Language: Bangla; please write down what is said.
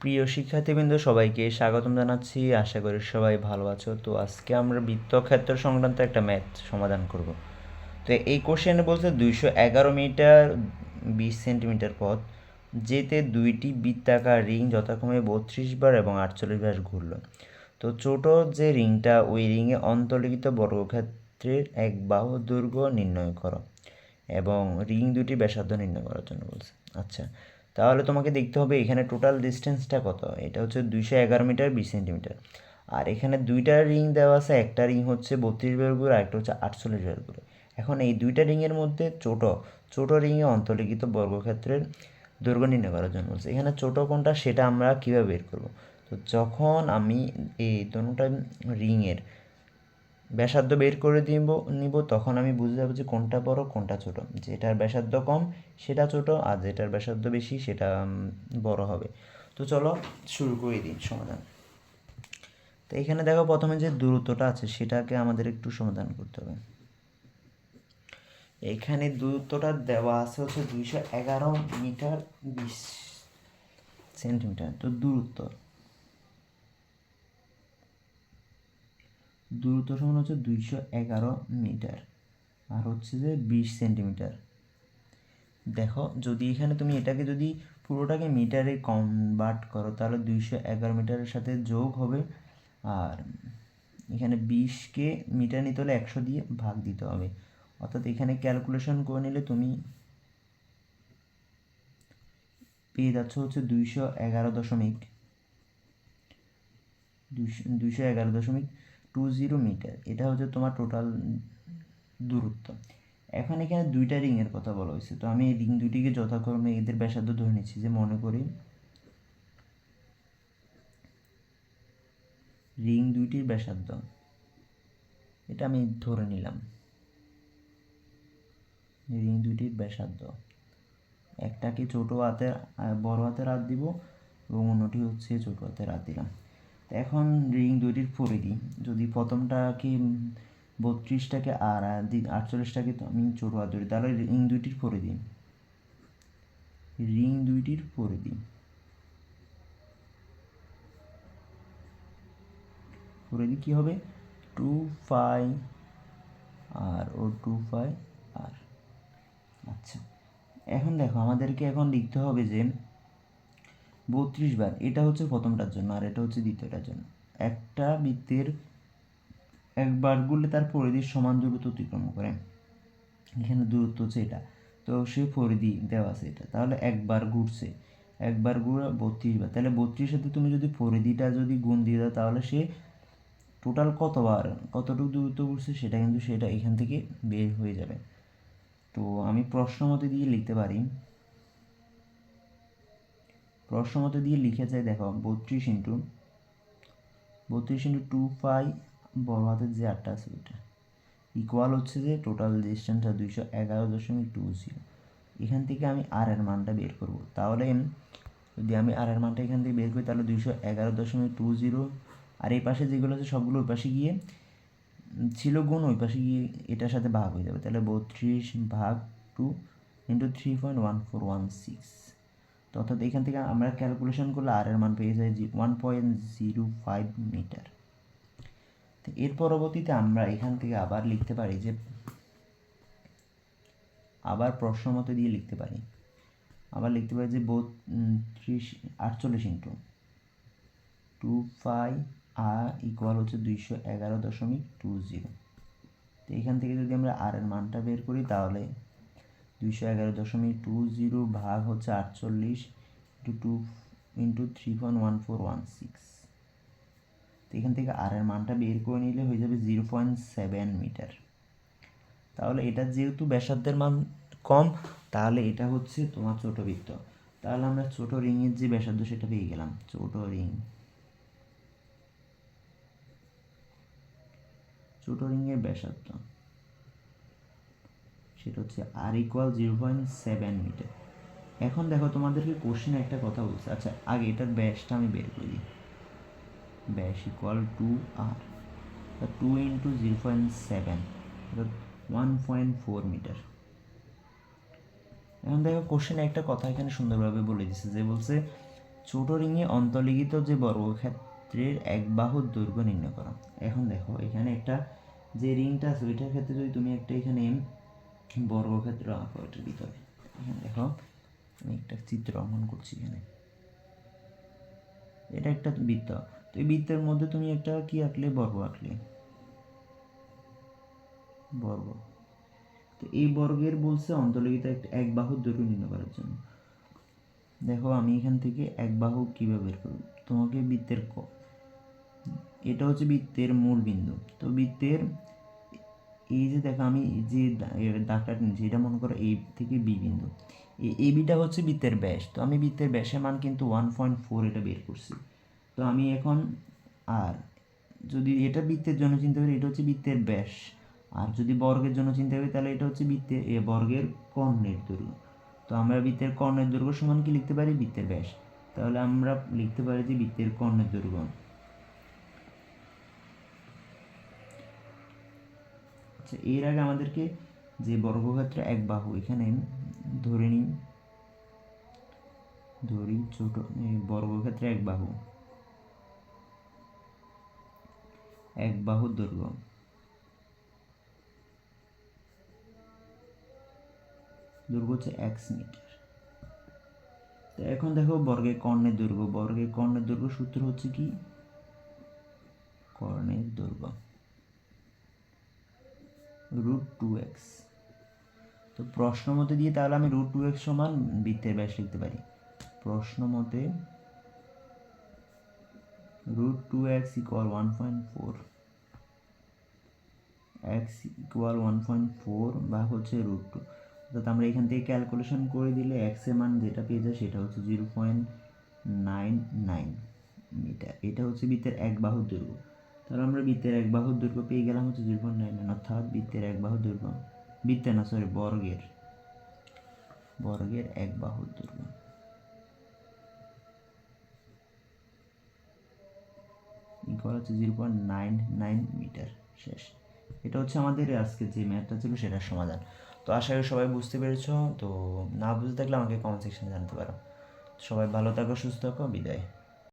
প্রিয় শিক্ষার্থীবৃন্দ, সবাইকে স্বাগতম জানাচ্ছি। আশা করি সবাই ভালো আছো। তো আজকে আমরা বৃত্তক্ষেত্র সংক্রান্ত একটা ম্যাথ সমাধান করব। তো এই কোশ্চেনে বলছে দুইশো এগারো মিটার বিশ সেন্টিমিটার পথ, যেতে দুইটি বৃত্তাকার রিং যথাক্রমে বত্রিশ বার এবং আটচল্লিশ বার ঘুরল। তো ছোট যে রিংটা, ওই রিংয়ে অন্তর্লিখিত বর্গক্ষেত্রের এক বাহু দৈর্ঘ্য নির্ণয় করো এবং রিং দুটি ব্যাসার্ধ নির্ণয় করার জন্য বলছে। আচ্ছা তাহলে তোমাকে দেখতে হবে এখানে টোটাল ডিস্টেন্সটা কত? এটা হচ্ছে দুইশো এগারো মিটার বিশ সেন্টিমিটার আর এখানে দুইটা রিং দেওয়া আছে, একটা রিং হচ্ছে বত্রিশ বার ঘুরে আরেকটা হচ্ছে আটচল্লিশ বার ঘুরে এখন এই দুইটা রিংয়ের মধ্যে ছোট ছোট রিংয়ে অন্তর্লিখিত বর্গক্ষেত্রের দৈর্ঘ্য নির্ণয় করার জন্য বলছে। এখানে ছোটো কোনটা সেটা আমরা কীভাবে বের করব? তো যখন আমি এই দুটা রিংয়ের ব্যাসার্ধ বের করে দিব, নিব, তখন আমি বুঝে যাব যে কোনটা বড়, কোনটা ছোট। যেটার ব্যাসার্ধ কম, সেটা ছোট, আর যেটার ব্যাসার্ধ বেশি, সেটা বড় হবে। তো চলো শুরু করে দিই সমাধান। তো এখানে দেখো প্রথমে যে দূরত্বটা আছে, সেটাকে আমাদের একটু সমাধান করতে হবে। এখানে দূরত্বটা দেওয়া আছে হচ্ছে দুইশো এগারো মিটার বিশ সেন্টিমিটার। তো দূরত্ব দূরত্ব সমান হচ্ছে দুইশো এগারো মিটার। আর হচ্ছে যে বিশ সেন্টিমিটার। দেখো, যদি এখানে তুমি এটাকে যদি পুরোটাকে মিটারে কনভার্ট করো, তাহলে দুইশো এগারো মিটারের সাথে যোগ হবে। আর এখানে বিশকে মিটার নিতে হলে একশো দিয়ে ভাগ দিতে হবে। অর্থাৎ এখানে ক্যালকুলেশন করে নিলে তুমি পেয়ে যাচ্ছ হচ্ছে দুইশো এগারো দশমিক। দুইশো এগারো দশমিক টু জিরো মিটার এটা হচ্ছে তোমার টোটাল দূরত্ব। এখন এখানে দুইটা রিংয়ের কথা বলা হয়েছে, তো আমি এই রিং দুটিকে যথাক্রমে এদের ব্যাসার্ধ ধরে নিচ্ছি, যে মনে করি রিং দুইটির ব্যাসার্ধ, এটা আমি ধরে নিলাম। রিং দুইটির ব্যাসার্ধ, একটাকে ছোট হাতের, বড় হাতের হাত দিব এবং অন্যটি হচ্ছে ছোট হাতের হাত দিলাম। এখন রিং দুইটির পরিধি যদি প্রথমটাকে বত্রিশটাকে আর আটচল্লিশটাকে আমি হাত ধরি, তাহলে রিং দুইটির পরিধি রিং দুইটির পরিধি পরিধি কী হবে? টু ফাই আর ও টু ফাই আর আচ্ছা। এখন দেখো, আমাদেরকে এখন লিখতে হবে যে বত্রিশ বার। এটা হচ্ছে প্রথমটার জন্য আর এটা হচ্ছে দ্বিতীয়টার জন্য। একটা বৃত্তের একবার ঘুরলে তার পরিধির সমান দূরত্ব অতিক্রম করে। এখানে দূরত্ব হচ্ছে এটা। তো সে পরিধি দেওয়া আছে এটা। তাহলে একবার ঘুরছে। একবার ঘুরে বত্রিশ বার। তাহলে বত্রিশের সাথে তুমি যদি পরিধিটা যদি গুণ দিয়ে দাও, তাহলে সে টোটাল কতবার, কতটুকু দূরত্ব ঘুরছে সেটা কিন্তু সেটা এখান থেকে বের হয়ে যাবে। তো আমি প্রশ্ন মতে দিয়ে লিখতে পারি। প্রশ্ন মতে দিয়ে লিখে যাই দেখো, বত্রিশ ইন্টু বত্রিশ ইন্টু টু ফাই বড় হাতের যে আটটা আছে ওইটা ইকুয়াল হচ্ছে যে টোটাল ডিস্টেন্সটা দুইশো এগারো দশমিক টু জিরো এখান থেকে আমি আর এর মানটা বের করব। তাহলে যদি আমি আর এর মানটা এখান থেকে বের করি, তাহলে দুইশো এগারো দশমিক টু জিরো আর এই পাশে যেগুলো আছে, সবগুলো ওই পাশে গিয়ে ছিল গুণ, ওই পাশে গিয়ে এটার সাথে ভাগ হয়ে যাবে। তাহলে বত্রিশ ভাগ two into three point one four one six তো অর্থাৎ এখান থেকে আমরা ক্যালকুলেশন করলে আর এর মান পেয়ে যাই one point zero five metre তো এর পরবর্তীতে আমরা এখান থেকে আবার লিখতে পারি যে, আবার প্রশ্ন মতো দিয়ে লিখতে পারি। আবার লিখতে পারি যে বত্রিশ, আটচল্লিশ into two five R equal হচ্ছে দুইশো এগারো দশমিক টু জিরো তো এখান থেকে যদি আমরা আর এর মানটা বের করি তাহলে দুইশো এগারো দশমিক টু জিরো ভাগ হচ্ছে আটচল্লিশ into two into three point one four one six তো এখান থেকে আর এর মানটা বের করে নিলে হয়ে যাবে জিরো পয়েন্ট সেভেন মিটার তাহলে এটা যেহেতু ব্যাসার্ধের মান কম, তাহলে এটা হচ্ছে তোমার ছোট বৃত্ত। তাহলে আমরা ছোট রিংয়ের যে ব্যাসার্ধ সেটা পেয়ে গেলাম, ছোট রিং। ছোট রিংয়ের ব্যাসার্ধ। সেটা হচ্ছে R equal zero point seven metre এখন দেখো তোমাদেরকে কোশ্চেনে একটা কথা বলছে। আচ্ছা আগে এটার ব্যাসটা আমি বের করে দিই। ব্যাস equal two R two into zero point seven one point four metre এখন দেখো কোশ্চেনে একটা কথা এখানে সুন্দরভাবে বলে দিচ্ছে যে বলছে, ছোট রিংয়ে অন্তর্লিখিত যে বর্গক্ষেত্রের এক বাহুর দৈর্ঘ্য নির্ণয় করা। এখন দেখো এখানে একটা যে রিংটা আছে, ওইটার ক্ষেত্রে যদি তুমি একটা এখানে বর্গক্ষেত্র আঁকো এটার ভিতরে দেখো, আমি একটা চিত্র অঙ্কন করছি এখানে। এটা একটা বৃত্ত। তো এই বৃত্তের মধ্যে তুমি একটা কি আঁকলে? বর্গ আঁকলে। বর্গ। তো এই বর্গের বলছে অন্তর্লিখিত একটা এক বাহুর দৈর্ঘ্য নির্ণয় করার জন্য। দেখো, আমি এখান থেকে এক বাহু কীভাবে বের করব? তোমাকে বৃত্তের ক। এটা হচ্ছে বৃত্তের মূল বিন্দু। তো বৃত্তের এই যে দেখো আমি যে দাগটা নিয়েছি, এটা মনে করো এই থেকে বি বিন্দু। এই বিটা হচ্ছে বৃত্তের ব্যাস। তো আমি বৃত্তের ব্যাসের মান কিন্তু ওয়ান পয়েন্ট ফোর এটা বের করছি। তো আমি এখন আর যদি এটা বৃত্তের জন্য চিন্তা করি, এটা হচ্ছে বৃত্তের ব্যাস। আর যদি বর্গের জন্য চিন্তা করি, তাহলে এটা হচ্ছে বৃত্তের এ, বর্গের কর্ণের দৈর্ঘ্য। তো আমরা বৃত্তের কর্ণের দৈর্ঘ্য সমান কি লিখতে পারি? বৃত্তের ব্যাস। তাহলে আমরা লিখতে পারি যে বৃত্তের কর্ণের দৈর্ঘ্য। আচ্ছা এর আগে আমাদেরকে যে বর্গক্ষেত্র এক বাহু, এখানে ধরে নিই ধরি ছোট বর্গক্ষেত্রে এক বাহু। এক বাহু দৈর্ঘ্য। দৈর্ঘ্য হচ্ছে এক্স মিটার। তো এখন দেখো বর্গের কর্ণের দৈর্ঘ্য। বর্গের কর্ণের দৈর্ঘ্য সূত্র হচ্ছে কি? কর্ণের দৈর্ঘ্য। রুট টু এক্স তো প্রশ্ন মতে দিয়ে তাহলে আমি রুট টু এক্স সমান বৃত্তের ব্যাস লিখতে পারি। প্রশ্ন মতে root two X equal one point four X equal one point four বা হচ্ছে রুট টু অর্থাৎ আমরা এখান থেকে ক্যালকুলেশন করে দিলে এক্সের মান যেটা পেয়ে যায় সেটা হচ্ছে zero point nine nine metre এটা হচ্ছে বৃত্তের এক বাহুর দৈর্ঘ্য। তাহলে আমরা বৃত্তের এক বাহুর দৈর্ঘ্য পেয়ে গেলাম হচ্ছে জিরো পয়েন্ট অর্থাৎ বৃত্তের এক বাহুর দৈর্ঘ্য। বৃত্তের না সরি বর্গের। বর্গের এক বাহুর দৈর্ঘ্য। হচ্ছে zero point nine nine metre শেষ। এটা হচ্ছে আমাদের আজকে যে ম্যাথটা ছিল সেটার সমাধান। তো আশা করি সবাই বুঝতে পেরেছ। তো না বুঝতে থাকলে আমাকে কমেন্ট সেকশনে জানাতে পারো। সবাই ভালো থাকো, সুস্থ থাকো, বিদায়।